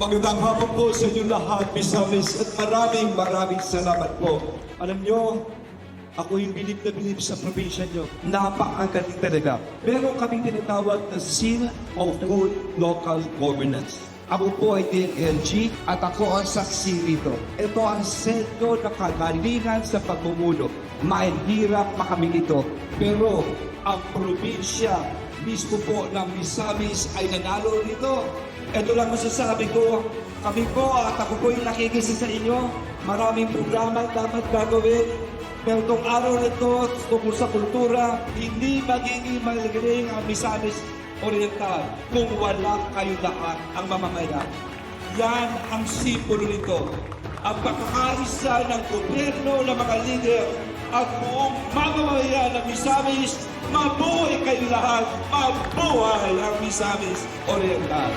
Magandang hapon po sa inyo lahat, Misamis, at maraming maraming salamat po. Alam nyo, ako yung bilib na bilib sa probinsya nyo. Napakagaling talaga. Meron kaming tinatawag na Seal of Good Local Governance. Ako po ay DLG at ako ang saksi nito. Ito ang sentro ng kagalingan sa pagmumulo. Mahirap makami nito. Pero ang probinsya mismo po ng Misamis ay nanalo nito. Ito lang masasabi ko, kami po at ako po yung nakikisa sa inyo. Maraming programa dapat gagawin. Pero itong araw na ito, tungkol sa kultura, hindi magiging magaling ang Misamis Oriental kung wala kayo lahat ang mamamayan. Yan ang simbolo nito. Ang pagkakaisa ng gobyerno ng mga leader at buong mamamayan ng Misamis, mabuhay kayo lahat, mabuhay ang Misamis Oriental.